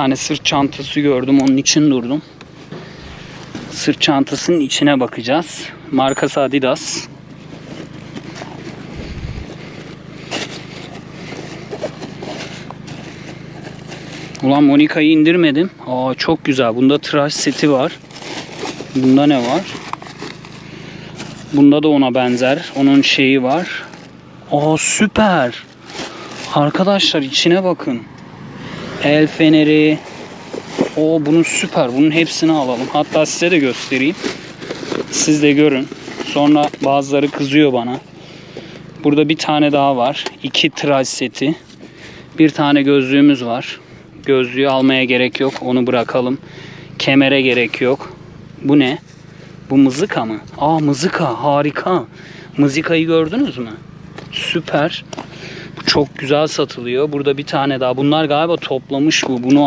tane sırt çantası gördüm. Onun için durdum. Sırt çantasının içine bakacağız. Markası Adidas. Ulan Monika'yı indirmedim. Aa çok güzel. Bunda tıraş seti var. Bunda ne var? Bunda da ona benzer. Onun şeyi var. Aa süper. Arkadaşlar içine bakın. El feneri. O bunun süper. Bunun hepsini alalım. Hatta size de göstereyim. Siz de görün. Sonra bazıları kızıyor bana. Burada bir tane daha var. İki tıraş seti. Bir tane gözlüğümüz var. Gözlüğü almaya gerek yok. Onu bırakalım. Kemere gerek yok. Bu ne? Bu mızıka mı? Aa mızıka harika. Mızıkayı gördünüz mü? Süper. Çok güzel satılıyor. Burada bir tane daha. Bunlar galiba toplamış bu. Bunu